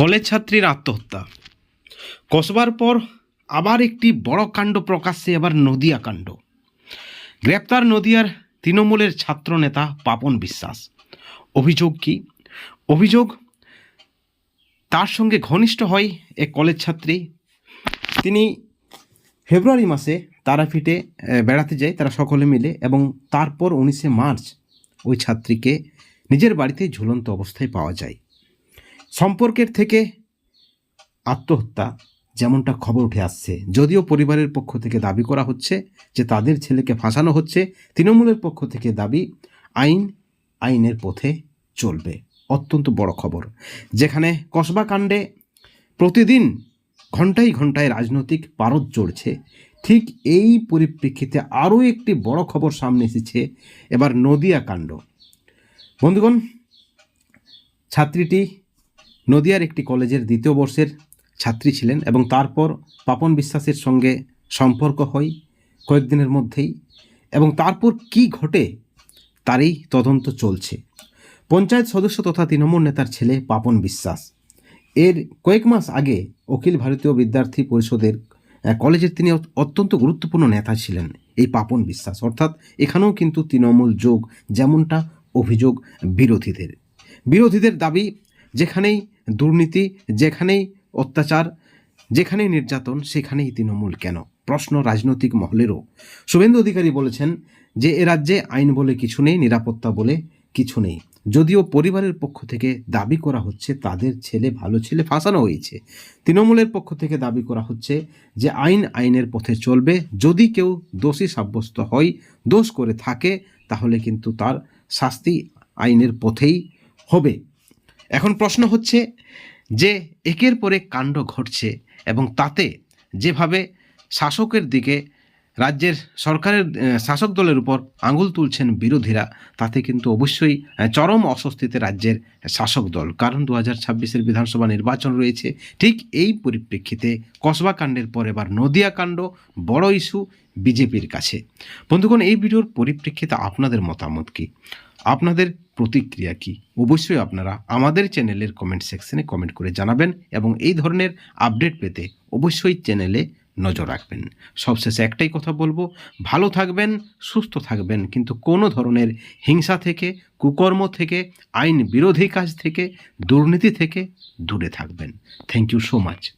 College ছাত্রীর আত্মহত্যা। কসবার পর আবার একটি বড় কাণ্ড প্রকাশ্যে এবার নদিয়া কাণ্ড। গ্রেপ্তার নদিয়ার তৃণমূলের ছাত্র নেতা পাপন বিশ্বাস। অভিযোগ কি? অভিযোগ, তার সঙ্গে ঘনিষ্ঠ হয় এক কলেজ ছাত্রী। তিনি ফেব্রুয়ারি মাসে তারাপীঠে বেড়াতে যায়, তারা সকলে মিলে এবং তারপর উনিশে মার্চ ওই ছাত্রীকে নিজের বাড়িতে ঝুলন্ত অবস্থায় পাওয়া যায়। সম্পর্কের থেকে আত্মহত্যা যেমনটা খবর উঠে আসছে, যদিও পরিবারের পক্ষ থেকে দাবি করা হচ্ছে যে তাদের ছেলেকে ফাঁসানো হচ্ছে, তৃণমূলের পক্ষ থেকে দাবি আইন, আইনের পথে চলবে। অত্যন্ত বড় খবর। যেখানে কসবা কাণ্ডে প্রতিদিন ঘন্টায় ঘন্টায় রাজনৈতিক পারদ চড়ছে। ঠিক এই পরিপ্রেক্ষিতে আরও একটি বড় খবর সামনে এসেছে, এবার নদিয়া কাণ্ড। বন্ধুগণ, ছাত্রীটি নদিয়ার একটি কলেজের দ্বিতীয় বর্ষের ছাত্রী ছিলেন এবং তারপর পাপন বিশ্বাসের সঙ্গে সম্পর্ক হয় কয়েকদিনের মধ্যেই এবং তারপর কি ঘটে তারই তদন্ত চলছে। পঞ্চায়েত সদস্য তথা তৃণমূল নেতার ছেলে পাপন বিশ্বাস। এর কয়েক মাস আগে অখিল ভারতীয় বিদ্যার্থী পরিষদের কলেজের তিনি অত্যন্ত গুরুত্বপূর্ণ নেতা ছিলেন এই পাপন বিশ্বাস। অর্থাৎ এখানেও কিন্তু তৃণমূল যোগ যেমনটা অভিযোগ বিরোধীদের। বিরোধীদের দাবি যেখানেই দুর্নীতি, যেখানেই অত্যাচার, যেখানেই নির্যাতন, সেখানেই তৃণমূল কেন? প্রশ্ন রাজনৈতিক মহলেরও। শুভেন্দু অধিকারী বলেছেন যে, এ রাজ্যে আইন বলে কিছু নেই, নিরাপত্তা বলে কিছু নেই। যদিও পরিবারের পক্ষ থেকে দাবি করা হচ্ছে, তাদের ছেলে ভালো ছেলে ফাঁসানো হয়েছে। তৃণমূলের পক্ষ থেকে দাবি করা হচ্ছে যে, আইন আইনের পথে চলবে। যদি কেউ দোষী সাব্যস্ত হয়, দোষ করে থাকে, তাহলে কিন্তু তার শাস্তি আইনের পথেই হবে। এখন প্রশ্ন হচ্ছে যে একের পর কাণ্ড ঘটছে এবং তাতে যেভাবে শাসকের দিকে রাজ্যের সরকারের শাসক দলের উপর আঙুল তুলছেন বিরোধীরা, তাতে কিন্তু অবশ্যই চরম অস্বস্তিতে রাজ্যের শাসক দল। কারণ দু হাজার ছাব্বিশের বিধানসভা নির্বাচন রয়েছে, ঠিক এই পরিপ্রেক্ষিতে কসবা কাণ্ডের পর এবার নদিয়া কাণ্ড, বড় ইস্যু বিজেপির কাছে। বন্ধুগণ, এই ভিডিওর পরিপ্রেক্ষিতে আপনাদের মতামত কি? আপনাদের প্রতিক্রিয়া কি? অবশ্যই আপনারা আমাদের চ্যানেলের কমেন্ট সেকশনে কমেন্ট করে জানাবেন এবং এই ধরনের আপডেট পেতে অবশ্যই চ্যানেলে নজর রাখবেন। সবশেষে একটাই কথা বলব, ভালো থাকবেন, সুস্থ থাকবেন, কিন্তু কোনো ধরনের হিংসা থেকে, কুকর্ম থেকে, আইন বিরোধী কাজ থেকে, দুর্নীতি থেকে দূরে থাকবেন। Thank you so much